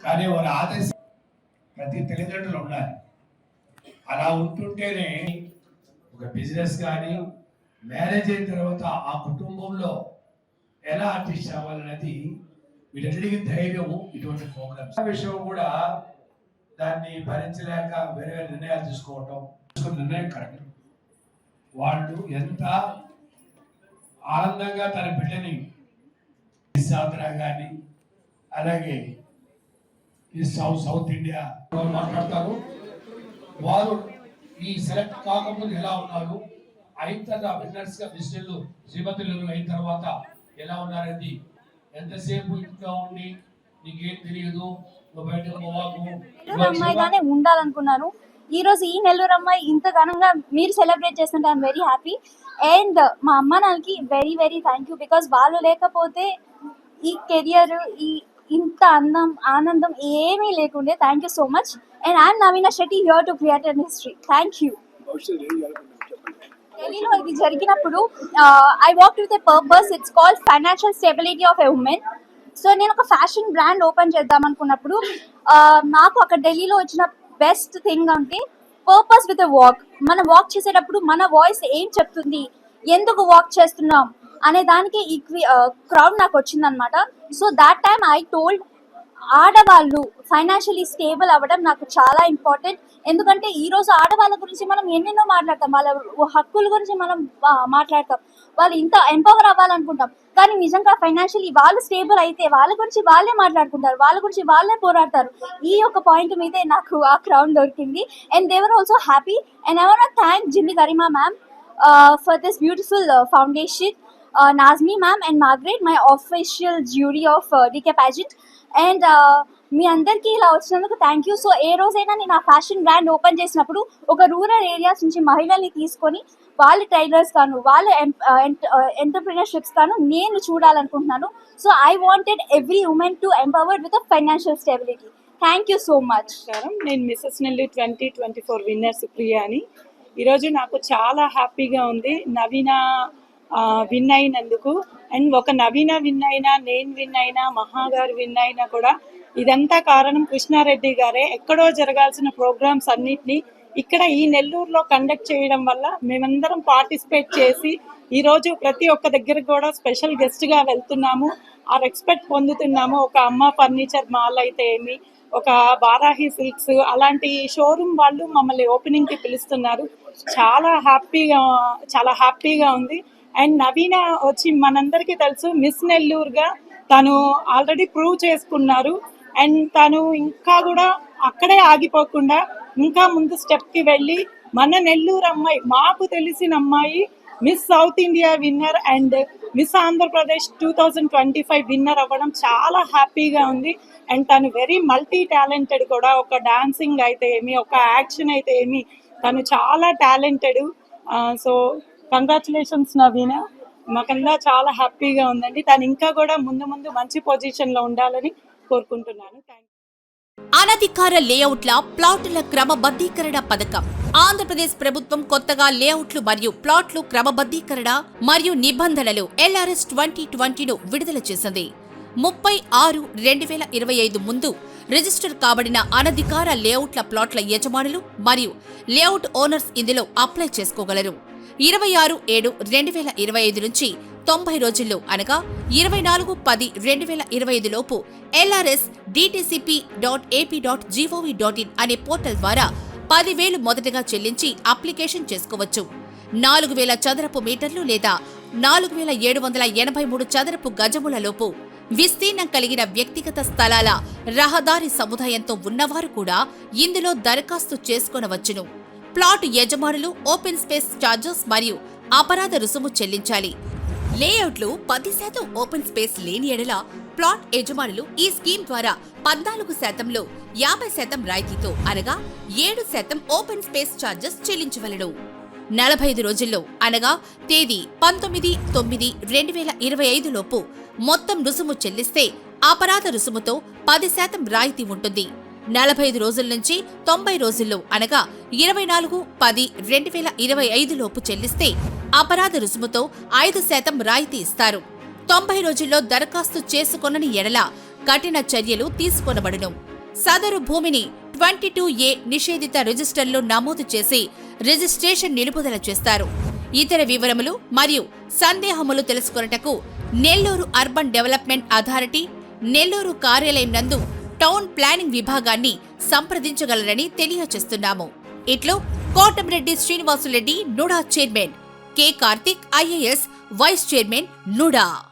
కానీ వారి ఆదేశం ప్రతి తల్లిదండ్రులు ఉండాలి. అలా ఉంటుంటేనే ఒక బిజినెస్ కానీ మ్యారేజ్ అయిన తర్వాత ఆ కుటుంబంలో ఎలా ఆర్టిస్ట్ అవ్వాలన్నది వీటన్నిటికీ ధైర్యము ఇటువంటి ప్రోగ్రామ్స్. ఆ విషయం కూడా దాన్ని భరించలేక వేరే వేరే నిర్ణయాలు తీసుకోవటం నిర్ణయం కరెక్ట్ వాళ్ళు ఎంత ఆనందంగా తన బిడ్డని సాంధ్ర కానీ అలాగే ఈ సౌత్ సౌత్ ఇండియా వాళ్ళు మాట్లాడతారు. వారు ఈ సెలెక్ట్ కాకముందు ఎలా ఉన్నారు అయిన తర్వాత విన్నర్స్గా మిస్టర్లు శ్రీమతులు అయిన తర్వాత ఎలా ఉన్నారని ఎంతసేపు ఇంట్లో ఉండి నీకేం తెలియదు అమ్మాయిగానే ఉండాలనుకున్నాను ఈ రోజు ఈ నెల్లూరు అమ్మాయి ఇంత ఘనంగా మీరు సెలబ్రేట్ చేస్తుంటే ఐఎమ్ వెరీ హ్యాపీ అండ్ మా అమ్మ నాన్నకి very very thank you because వాళ్ళు లేకపోతే ఈ కెరియర్ ఈ ఇంత అందం ఆనందం ఏమీ లేకుండే. Thank you so much and I'm Naveena Shetty here to create an history thank you ఢిల్లీలో ఇది జరిగినప్పుడు I walk with a purpose it's called financial stability of a woman so నేను ఒక ఫ్యాషన్ బ్రాండ్ ఓపెన్ చేద్దాం అనుకున్నప్పుడు నాకు అక్కడ ఢిల్లీలో వచ్చిన బెస్ట్ థింగ్ అంటే పర్పస్ విత్ వాక్. మనం వాక్ చేసేటప్పుడు మన వాయిస్ ఏం చెప్తుంది ఎందుకు వాక్ చేస్తున్నాం అనే దానికి ఈ క్రౌడ్ నాకు వచ్చిందనమాట so that time I told ఆడవాళ్ళు ఫైనాన్షియలీ స్టేబుల్ అవ్వడం నాకు చాలా ఇంపార్టెంట్ ఎందుకంటే ఈరోజు ఆడవాళ్ళ గురించి మనం ఎన్నెన్నో మాట్లాడతాం వాళ్ళ హక్కుల గురించి మనం మాట్లాడతాం. వాళ్ళు ఇంత ఎంపవర్ అవ్వాలనుకుంటాం. కానీ నిజంగా ఫైనాన్షియలీ వాళ్ళు స్టేబుల్ అయితే వాళ్ళ గురించి వాళ్ళే మాట్లాడుకుంటారు. వాళ్ళ గురించి వాళ్ళే పోరాడతారు. ఈ యొక్క పాయింట్ మీదే నాకు ఆ క్రౌన్ దొరికింది. And they are also happy and I want thank Jimmy Garima ma'am for this beautiful foundation Nazmi ma'am and Margaret my official jury of DK pageant and మీ అందరికీ ఇలా వచ్చినందుకు థ్యాంక్ యూ సో ఏ రోజైనా నేను ఆ fashion brand open చేసినప్పుడు ఒక rural areas నుంచి మహిళల్ని తీసుకొని వాళ్ళ టైలర్స్ కాను వాళ్ళ ఎంటర్ప్రినర్షిప్స్ కాను నేను చూడాలనుకుంటున్నాను. So I wanted every woman to empowered with financial stability thank you so much నేను Mrs Nelli twenty twenty four winner Supriya అని ఈరోజు నాకు చాలా హ్యాపీగా ఉంది. నవీన విన్ అయినందుకు. అండ్ ఒక నవీన విన్ అయినా నేను విన్ అయినా మహాగారు విన్ అయినా కూడా ఇదంతా కారణం కృష్ణారెడ్డి గారే. ఎక్కడో జరగాల్సిన ప్రోగ్రామ్స్ అన్నిటినీ ఇక్కడ ఈ నెల్లూరులో కండక్ట్ చేయడం వల్ల మేమందరం పార్టిసిపేట్ చేసి ఈ రోజు ప్రతి ఒక్క దగ్గర కూడా స్పెషల్ గెస్ట్గా వెళ్తున్నాము. ఆ రెస్పెక్ట్ పొందుతున్నాము. ఒక అమ్మ ఫర్నిచర్ మాల్ అయితే ఏమి ఒక బారాహి సిల్క్స్ అలాంటి షోరూమ్ వాళ్ళు మమ్మల్ని ఓపెనింగ్కి పిలుస్తున్నారు. చాలా హ్యాపీగా చాలా హ్యాపీగా ఉంది. అండ్ నవీన వచ్చి మనందరికీ తెలుసు మిస్ నెల్లూరుగా తను ఆల్రెడీ ప్రూవ్ చేసుకున్నారు. అండ్ తను ఇంకా కూడా అక్కడే ఆగిపోకుండా ఇంకా ముందు స్టెప్కి వెళ్ళి మన నెల్లూరు అమ్మాయి మాకు తెలిసిన అమ్మాయి Miss South India winner and Miss Andhra Pradesh two thousand twenty five winner అవ్వడం చాలా హ్యాపీగా ఉంది. అండ్ తను వెరీ మల్టీ టాలెంటెడ్ కూడా ఒక డాన్సింగ్ అయితే ఏమి ఒక యాక్షన్ అయితే ఏమి తను చాలా టాలెంటెడ్ సో కంగ్రాచులేషన్స్ నవీన. మాకంతా చాలా హ్యాపీగా ఉందండి. తను ఇంకా కూడా ముందు ముందు మంచి పొజిషన్లో ఉండాలని కోరుకుంటున్నాను. అనధికార లేఅవుట్ల ప్లాట్ల క్రమబద్ధీకరణ పథకం. ఆంధ్రప్రదేశ్ ప్రభుత్వం కొత్తగా లేఅవుట్లు మరియు ప్లాట్లు క్రమబద్ధీకరణ మరియు నిబంధనలు ఎల్ఆర్ఎస్ ట్వంటీ ట్వంటీను విడుదల చేసింది. ముప్పై ఆరు రెండు వేల ఇరవై ఐదు ముందు రిజిస్టర్ కాబడిన అనధికార లేఅవుట్ల ప్లాట్ల యజమానులు మరియు లేఅవుట్ ఓనర్స్ ఇందులో అప్లై చేసుకోగలరు. ఇరవై ఆరు ఏడు రెండు వేల ఇరవై ఐదు నుంచి తొంభై రోజుల్లో అనగా ఇరవై నాలుగు పది రెండు వేల ఇరవై ఐదు లోపు LRS DTCP dot AP dot GOV dot in అనే పోర్టల్ ద్వారా పదివేలు మొదటగా చెల్లించి అప్లికేషన్ చేసుకోవచ్చు. నాలుగు వేల చదరపు మీటర్లు లేదా నాలుగు వేల ఏడు వందల ఎనభై మూడు చదరపు గజముల లోపు విస్తీర్ణం కలిగిన వ్యక్తిగత స్థలాల రహదారి సముదాయంతో ఉన్నవారు కూడా ఇందులో దరఖాస్తు చేసుకొనవచ్చును. ప్లాట్ యజమానులు ఓపెన్ స్పేస్ ఛార్జెస్ మరియు అపరాధ రుసుము చెల్లించాలి. లేఅవుట్లు పది శాతం ఓపెన్ స్పేస్ లేని ఎడల ప్లాట్ యజమానులు ఈ స్కీమ్ ద్వారా పద్నాలుగు శాతంలో యాభై శాతం రాయితీతో అనగా ఏడు శాతం ఓపెన్ స్పేస్ ఛార్జెస్ చెల్లించవలను. నలభై ఐదు రోజుల్లో అనగా తేదీ పంతొమ్మిది తొమ్మిది రెండు వేల ఇరవై ఐదు లోపు మొత్తం రుసుము చెల్లిస్తే అపరాధ రుసుముతో పది శాతం రాయితీ ఉంటుంది. నలభై ఐదు రోజుల నుంచి తొంభై రోజుల్లో అనగా ఇరవై నాలుగు పది రెండు వేల ఇరవై ఐదు లోపు చెల్లిస్తే అపరాధ రుసుముతో ఐదు శాతం రాయితీ ఇస్తారు. తొంభై రోజుల్లో దరఖాస్తు చేసుకొనని ఎడల కఠిన చర్యలు తీసుకొనబడును. సదరు భూమిని ట్వంటీ టూ ఏ నిషేధిత రిజిస్టర్లో నమోదు చేసి రిజిస్ట్రేషన్ నిలుపుదల చేస్తారు. ఇతర వివరములు మరియు సందేహములు తెలుసుకొనుటకు Nellore urban development authority Nellore కార్యాలయం నందు టౌన్ ప్లానింగ్ విభాగాన్ని సంప్రదించగలరని తెలియచేస్తున్నాము. ఇట్లో Kotamreddy Srinivasulareddy NUDA chairman K Karthik IAS vice chairman NUDA.